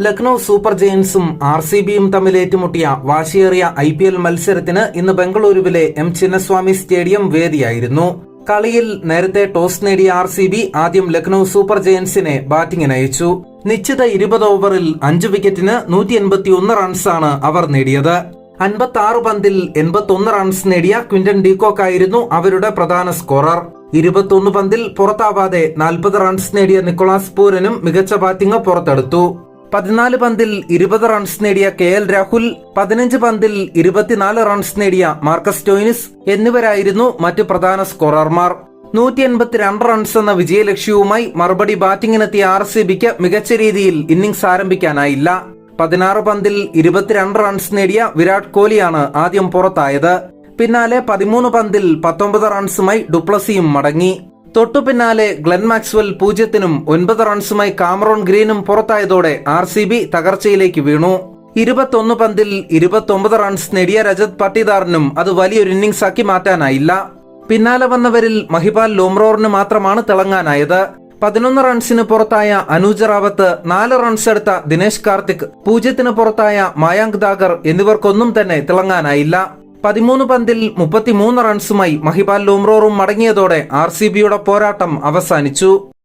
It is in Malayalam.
ലക്നൌ സൂപ്പർ ജയൻസും ആർ സി ബിയും തമ്മിൽ ഏറ്റുമുട്ടിയ വാശിയേറിയ ഐ പി എൽ മത്സരത്തിന് ഇന്ന് ബംഗളൂരുവിലെ എം ചിന്നസ്വാമി സ്റ്റേഡിയം വേദിയായിരുന്നു. കളിയിൽ നേരത്തെ ടോസ് നേടിയ ആർ സി ബി ആദ്യം ലക്നൌ സൂപ്പർ ജയൻസിനെ ബാറ്റിംഗിന് അയച്ചു. നിശ്ചിത ഇരുപത് ഓവറിൽ അഞ്ച് വിക്കറ്റിന് നൂറ്റി എൺപത്തിയൊന്ന് റൺസാണ് അവർ നേടിയത്. അൻപത്തി ആറ് പന്തിൽ എൺപത്തൊന്ന് റൺസ് നേടിയ ക്വിന്റൺ ഡീകോക്ക് ആയിരുന്നു അവരുടെ പ്രധാന സ്കോറർ. ഇരുപത്തൊന്ന് പന്തിൽ പുറത്താവാതെ നാൽപ്പത് റൺസ് നേടിയ നിക്കോളാസ് പൂരനും മികച്ച ബാറ്റിംഗ് പുറത്തെടുത്തു. പതിനാല് പന്തിൽ ഇരുപത് റൺസ് നേടിയ കെ എൽ രാഹുൽ പതിനഞ്ച് പന്തിൽ ഇരുപത്തിനാല് റൺസ് നേടിയ മാർക്കസ് ടോയിനിസ് എന്നിവരായിരുന്നു മറ്റു പ്രധാന സ്കോറർമാർ. നൂറ്റി എൺപത്തിരണ്ട് റൺസ് എന്ന വിജയലക്ഷ്യവുമായി മറുപടി ബാറ്റിംഗിനെത്തിയ ആർ സി ബിക്ക് മികച്ച രീതിയിൽ ഇന്നിംഗ്സ് ആരംഭിക്കാനായില്ല. പതിനാറ് പന്തിൽ ഇരുപത്തിരണ്ട് റൺസ് നേടിയ വിരാട് കോഹ്ലിയാണ് ആദ്യം പുറത്തായത്. പിന്നാലെ പതിമൂന്ന് പന്തിൽ പത്തൊമ്പത് റൺസുമായി ഡുപ്ലസിയും മടങ്ങി. തൊട്ടു പിന്നാലെ ഗ്ലെൻ മാക്സ്വെൽ പൂജ്യത്തിനും ഒൻപത് റൺസുമായി കാമറോൺ ഗ്രീനും പുറത്തായതോടെ ആർ സി ബി തകർച്ചയിലേക്ക് വീണു. ഇരുപത്തൊന്ന് പന്തിൽ ഇരുപത്തൊമ്പത് റൺസ് നേടിയ രജത് പട്ടിദാറിനും അത് വലിയൊരു ഇന്നിംഗ്സ് ആക്കി മാറ്റാനായില്ല. പിന്നാലെ വന്നവരിൽ മഹിപാൽ ലോംറോറിന് മാത്രമാണ് തിളങ്ങാനായത്. പതിനൊന്ന് റൺസിന് പുറത്തായ അനൂജ് റാവത്ത് നാല് റൺസ് എടുത്ത ദിനേശ് കാർത്തിക് പൂജ്യത്തിന് പുറത്തായ മായാങ്ക് ദാഗർ എന്നിവർക്കൊന്നും തന്നെ തിളങ്ങാനായില്ല. പതിമൂന്ന് പന്തിൽ മുപ്പത്തിമൂന്ന് റൺസുമായി മഹിബാൽ ലോംറോറും മടങ്ങിയതോടെ ആർ പോരാട്ടം അവസാനിച്ചു.